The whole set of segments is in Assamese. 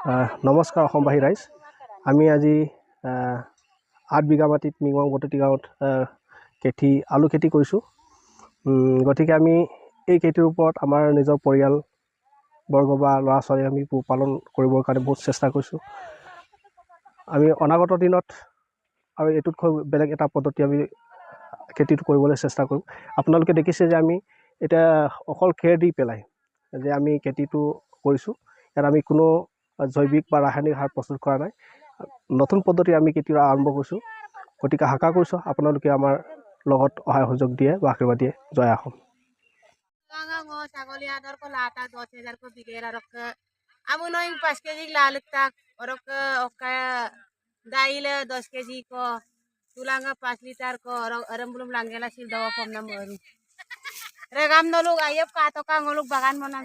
নমস্কাৰ অসমবাসী ৰাইজ। আমি আজি আঠ বিঘা মাটিত মিঙং বটতি গাঁৱত খেতি আলু খেতি কৰিছোঁ। গতিকে আমি এই খেতিৰ ওপৰত আমাৰ নিজৰ পৰিয়ালবৰ্গ বা ল'ৰা ছোৱালী আমি পোহপালন কৰিবৰ কাৰণে বহুত চেষ্টা কৰিছোঁ। আমি অনাগত দিনত আৰু এইটোতকৈ বেলেগ এটা পদ্ধতি আমি খেতিটো কৰিবলৈ চেষ্টা কৰিম আপোনালোকে দেখিছে যে আমি এতিয়া অকল খেৰ দি পেলাই যে আমি খেতিটো কৰিছোঁ ইয়াত আমি কোনো জৈৱিক বা ৰাসায়নিক সাৰ প্ৰস্তুত কৰা নাই। নতুন পদ্ধতি আমি কেতিয়াবা আৰম্ভ কৰিছোঁ। গতিকে আশা কৰিছোঁ আপোনালোকে আমাৰ লগত অহাৰ সুযোগ দিয়ে বা আশীৰ্বাদ দিয়ে জয় অসম ছাগলী আদরক লাটা দশ হাজার কো বিঘের আরক আমি পাঁচ কেজি লাল তাক ওরক দাইল দশ কেজি ক। তুলাঙ্গা পাঁচ লিটার ক। রমবুলুম লাঙ্গেলা সিল দাও কম নাম বরি রেগাম নলুক আইয়ে কাতকা নলুক বাগান মনাম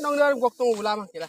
nang dalam waktu ulamang sila.